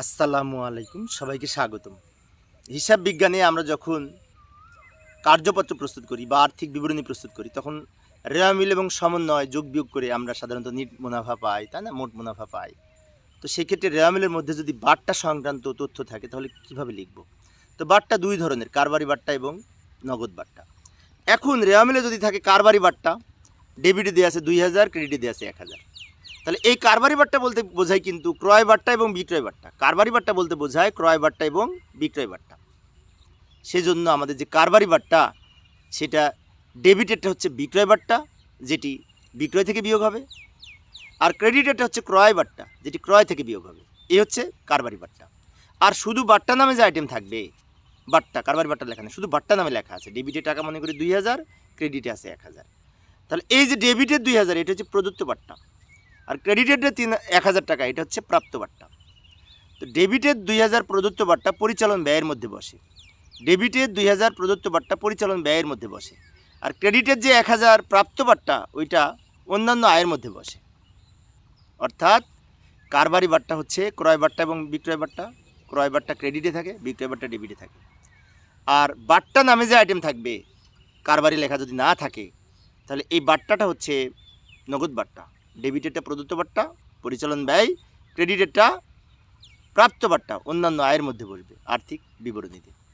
আসসালামু আলাইকুম, সবাইকে স্বাগতম। হিসাব বিজ্ঞানে আমরা যখন কার্যপত্র প্রস্তুত করি বা আর্থিক বিবরণী প্রস্তুত করি, তখন রেওয়া মিল এবং সমন্বয় যোগ বিয়োগ করে আমরা সাধারণত নিট মুনাফা পাই, তাই না? মোট মুনাফা পাই। তো সেক্ষেত্রে রেওয়া মিলের মধ্যে যদি বাট্টা সংক্রান্ত তথ্য থাকে, তাহলে কীভাবে লিখব? তো বাট্টা দুই ধরনের, কারবারি বাট্টা এবং নগদ বাট্টা। এখন রেওয়া মিলে যদি থাকে কারবারি বাট্টা, ডেবিটে দেওয়া আছে দুই হাজার, ক্রেডিটে দেওয়া আছে এক হাজার। তাহলে এই কারবারি বাট্টা বলতে বোঝায় কিন্তু ক্রয় বাট্টা এবং বিক্রয় বাট্টা কারবারি বাট্টা বলতে বোঝায় ক্রয় বাট্টা এবং বিক্রয় বাট্টা সেজন্য আমাদের যে কারবারি বাট্টা সেটা ডেবিটেডটা হচ্ছে বিক্রয় বাট্টা যেটি বিক্রয় থেকে বিয়োগ হবে। আর ক্রেডিটেডটা হচ্ছে ক্রয় বাট্টা যেটি ক্রয় থেকে বিয়োগ হবে। এই হচ্ছে কারবারি বাট্টা আর শুধু বাট্টা নামে যে আইটেম থাকবে বাট্টা কারবারি বাট্টা লেখা নেই, শুধু বাট্টা নামে লেখা আছে। ডেবিটে টাকা মনে করি দুই হাজার, ক্রেডিটে আছে এক হাজার। তাহলে এই যে ডেবিটের দুই হাজার, এটা হচ্ছে প্রদত্ত বাট্টা আর ক্রেডিটের তিন, এক হাজার টাকা, এটা হচ্ছে প্রাপ্ত বাট্টা। তো ডেবিটের দুই হাজার প্রদত্ত বাট্টা পরিচালন ব্যয়ের মধ্যে বসে। ডেবিটের দুই হাজার প্রদত্ত বাট্টা পরিচালন ব্যয়ের মধ্যে বসে। আর ক্রেডিটের যে এক হাজার প্রাপ্ত বাট্টা, ওইটা অন্যান্য আয়ের মধ্যে বসে। অর্থাৎ কারবারি বাট্টা হচ্ছে ক্রয় বাট্টা এবং বিক্রয় বাট্টা। ক্রয় বাট্টা ক্রেডিটে থাকে, বিক্রয় বাট্টা ডেবিটে থাকে। আর বাট্টা নামে যে আইটেম থাকবে, কারবারি লেখা যদি না থাকে, তাহলে এই বাট্টাটা হচ্ছে নগদ বাট্টা। ডেবিটেরটা প্রদত্ত বার্তা পরিচালন ব্যয় ক্রেডিটেরটা প্রাপ্ত বার্তা অন্যান্য আয়ের মধ্যে বসবে আর্থিক বিবরণীতে।